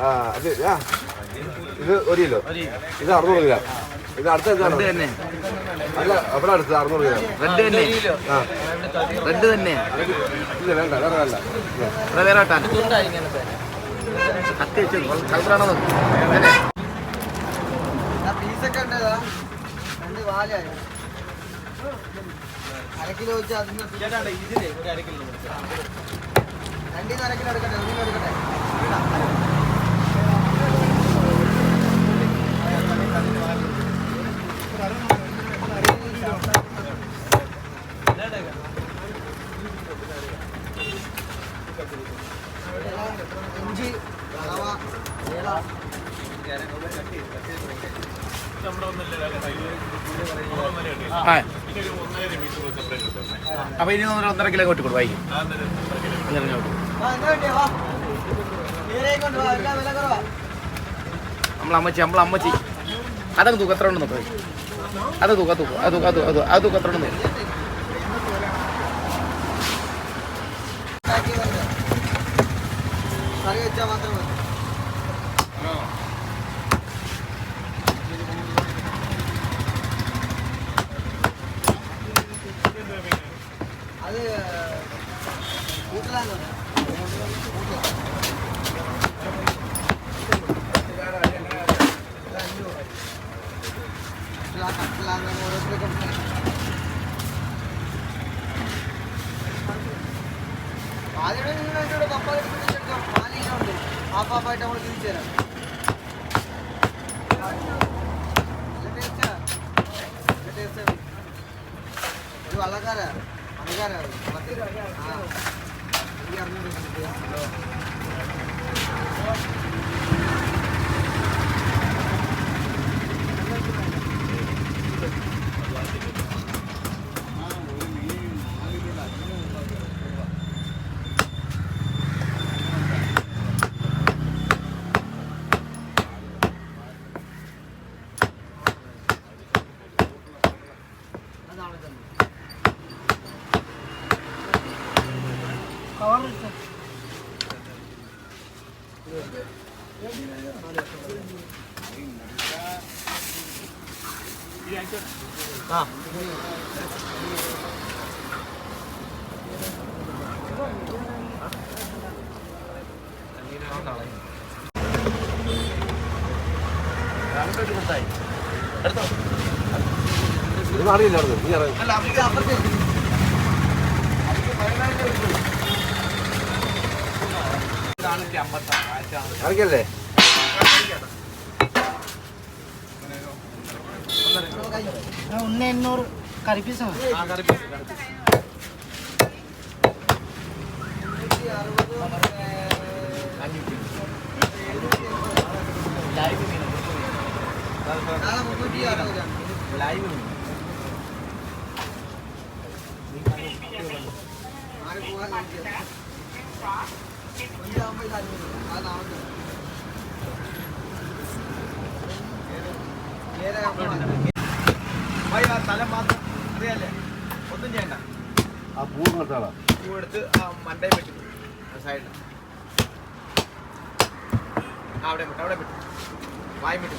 ആ അത് ആ. ഇത് ഒരു കിലോ ഇത് അറുന്നൂറ് ഗ്രാം. ഇത് അടുത്ത എന്താണ് തന്നെ. അല്ല അവിടെ അടുത്ത് അറുന്നൂറ് ഗ്രാം. റെഡ് തന്നെ. ആ. റെഡ് തന്നെ. ഇല്ല വേണ്ട വേറെ വേണ്ട. ഇവിടെ വേറെ വെട്ടാൻ കത്തി വെച്ചു കളറാണോ പീസൊക്കെ ഉണ്ടതാ രണ്ട് വാലായി അര കിലോ വെച്ച് അതിന് രണ്ടീന്ന് അര കിലോ എടുക്കട്ടെ? ഒന്നിനും എടുക്കട്ടെ? അപ്പൊ ഇനി ഒന്നര ഒന്നര കിലോ കൊട്ടി കൊടുക്കും വൈകി. ഒന്നര കിലോ കൊടുക്കും. വാ, എന്നാ വേണ്ടിയാ, വാ. നീരേയും കൊണ്ട് വാ, എല്ലാം വില കുറവാ. നമ്മളെ അമ്മച്ചി നമ്മളെ അമ്മച്ചി അതൊക്കെ തൂക്കം എത്ര ഉണ്ടെന്ന് പോയി അത് തൂക്ക തൂക്കം അത് തൂക്കം അത് തൂക്കം അത് തൂക്കം എത്ര ഉണ്ടെന്ന്. കറി വെച്ചാൽ മാത്രം മതി അത് വീട്ടിലാണ് ഓരോരുത്തർക്കും പാലിയുടെ നിങ്ങൾ അതിനോട് പപ്പായ എടുത്തോ പാലിനുണ്ട് ഹാഫ് ഹാഫായിട്ട് നമ്മൾ തിരിച്ചു തരാം വള്ളക്കാരാ പണിക്കാരാ വള്ളത്തിൽ ആ. ആ ഇത് അറിയില്ലായിരുന്നു നീ അറിയാം. ഇത് അപ്പുറത്തേക്ക് അറിയിക്കല്ലേ ഒന്ന് എണ്ണൂറ് കറി ലൈവ് അറുപതാണ് ആര് പോകാൻ കൊഞ്ചാകുമ്പോ ഇത് അഞ്ഞൂറ്. അത് അഞ്ഞൂറ്. തല മാത്രം അറിയാലേ ഒന്നും ചെയ്യണ്ട ആ പൂ നിർത്താളാ പൂ എടുത്ത് ആ മണ്ടേ വെട്ടി അവിടെ വിട്ടു അവിടെ വിട്ടു വായി വിട്ടു